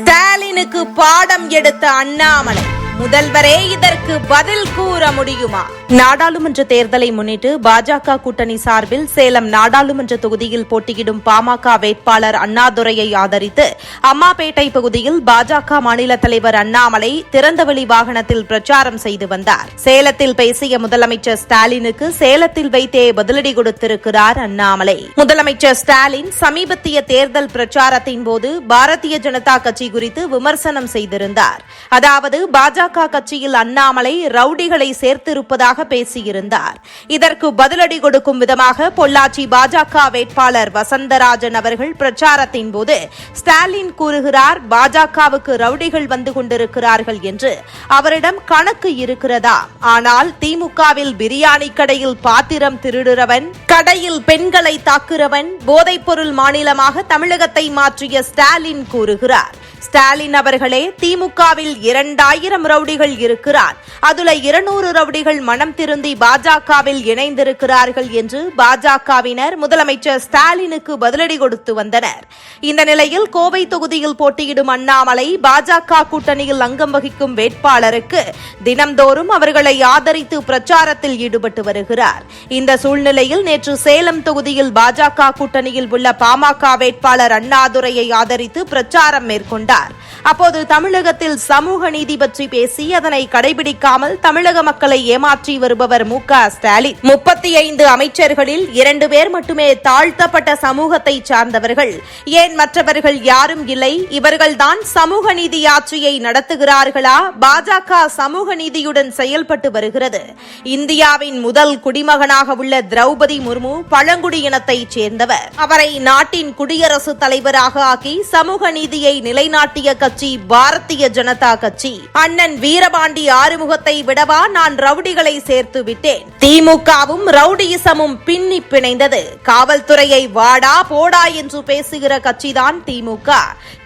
ஸ்டாலினுக்கு பாடம் எடுத்த அண்ணாமலை. முதல்வரே இதற்கு பதில் கூற முடியுமா? நாடாளுமன்ற தேர்தலை முன்னிட்டு பாஜக கூட்டணி சார்பில் சேலம் நாடாளுமன்ற தொகுதியில் போட்டியிடும் பாமக வேட்பாளர் அண்ணாதுரையை ஆதரித்து அம்மாபேட்டை பகுதியில் பாஜக மாநில தலைவர் அண்ணாமலை திறந்தவெளி வாகனத்தில் பிரச்சாரம் செய்து வந்தார். சேலத்தில் பேசிய முதலமைச்சர் ஸ்டாலினுக்கு சேலத்தில் வைத்தே பதிலடி கொடுத்திருக்கிறார் அண்ணாமலை. முதலமைச்சர் ஸ்டாலின் சமீபத்திய தேர்தல் பிரச்சாரத்தின் போது பாரதிய ஜனதா கட்சி குறித்து விமர்சனம் செய்திருந்தார். அதாவது பாஜக கட்சியில் அண்ணாமலை ரவுடிகளை சேர்த்திருப்பதாக பேசியிருந்தார். இதற்கு பதிலடி கொடுக்கும் விதமாக பொள்ளாச்சி பாஜக வேட்பாளர் வசந்தராஜன் அவர்கள் பிரச்சாரத்தின் போது ஸ்டாலின் கூறுகிறார் பாஜகவுக்கு ரவுடிகள் வந்து கொண்டிருக்கிறார்கள் என்று. அவரிடம் கணக்கு இருக்கிறதா? ஆனால் திமுகவில் பிரியாணி கடையில் பாத்திரம் திருடுறவன் கடையில் பெண்களை தாக்குறவன் போதைப்பொருள் மாநிலமாக தமிழகத்தை மாற்றிய ஸ்டாலின் கூறுகிறார். ஸ்டாலின் அவர்களே திமுகவில் இரண்டாயிரம் ரவுடிகள் இருக்கிறார். அதுல இருநூறு ரவுடிகள் மனம் திருந்தி பாஜகவில் இணைந்திருக்கிறார்கள் என்று பாஜகவினர் முதலமைச்சர் ஸ்டாலினுக்கு பதிலடி கொடுத்து வந்தனர். இந்த நிலையில் கோவை தொகுதியில் போட்டியிடும் அண்ணாமலை பாஜக கூட்டணியில் அங்கம் வகிக்கும் வேட்பாளருக்கு தினம்தோறும் அவர்களை ஆதரித்து பிரச்சாரத்தில் ஈடுபட்டு வருகிறார். இந்த சூழ்நிலையில் நேற்று சேலம் தொகுதியில் பாஜக கூட்டணியில் உள்ள பாமக வேட்பாளர் அண்ணாதுரையை ஆதரித்து பிரச்சாரம் மேற்கொண்டார். அப்போது தமிழகத்தில் சமூக நீதி பற்றி பேசி அதனை கடைபிடிக்காமல் தமிழக மக்களை ஏமாற்றி வருபவர் மு க ஸ்டாலின். முப்பத்தி ஐந்து அமைச்சர்களில் இரண்டு பேர் மட்டுமே தாழ்த்தப்பட்ட சமூகத்தை சார்ந்தவர்கள். ஏன் மற்றவர்கள் யாரும் இல்லை? இவர்கள்தான் சமூக நீதி ஆட்சியை நடத்துகிறார்களா? பாஜக சமூக நீதியுடன் செயல்பட்டு வருகிறது. இந்தியாவின் முதல் குடிமகனாக உள்ள திரௌபதி முர்மு பழங்குடியினத்தைச் சேர்ந்தவர். அவரை நாட்டின் குடியரசுத் தலைவராக ஆக்கி சமூக நீதியை நிலைநாட்டிய கட்சி பாரதிய ஜனதா கட்சி. அண்ணன் வீரபாண்டி ஆறுமுகத்தை விடவா நான் ரவுடிகளை சேர்த்து விட்டேன். திமுகவும் ரவுடியிசமும் பின்னி பிணைந்தது. காவல்துறையை வாடா போடா என்று பேசுகிற கட்சிதான் திமுக.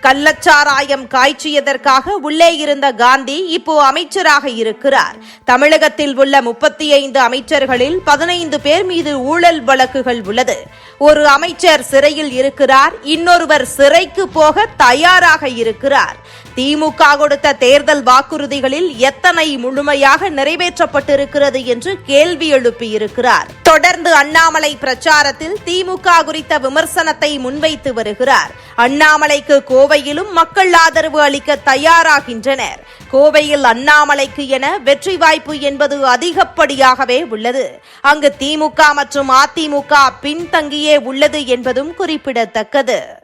கள்ளச்சாராயம் காய்ச்சியதற்காக உள்ளே இருந்த காந்தி இப்போ அமைச்சராக இருக்கிறார். தமிழகத்தில் உள்ள முப்பத்தி ஐந்து அமைச்சர்களில் பதினைந்து பேர் மீது ஊழல் வழக்குகள் உள்ளது. ஒரு அமைச்சர் சிறையில் இருக்கிறார் இன்னொருவர் சிறைக்கு போக தயாராக இருக்கிறார். திமுக கொடுத்த தேர்தல் வாக்குறுதிகளில் எத்தனை முழுமையாக நிறைவேற்றப்பட்டிருக்கிறது என்று கேள்வி எழுப்பியிருக்கிறார். தொடர்ந்து அண்ணாமலை பிரச்சாரத்தில் திமுக குறித்த விமர்சனத்தை முன்வைத்து வருகிறார். அண்ணாமலைக்கு கோவையிலும் மக்கள் ஆதரவு அளிக்க தயாராகின்றனர். கோவையில் அண்ணாமலைக்கு என வெற்றி வாய்ப்பு என்பது அதிகப்படியாகவே உள்ளது. அங்கு திமுக மற்றும் அதிமுக பின்தங்கியே உள்ளது என்பதும் குறிப்பிடத்தக்கது.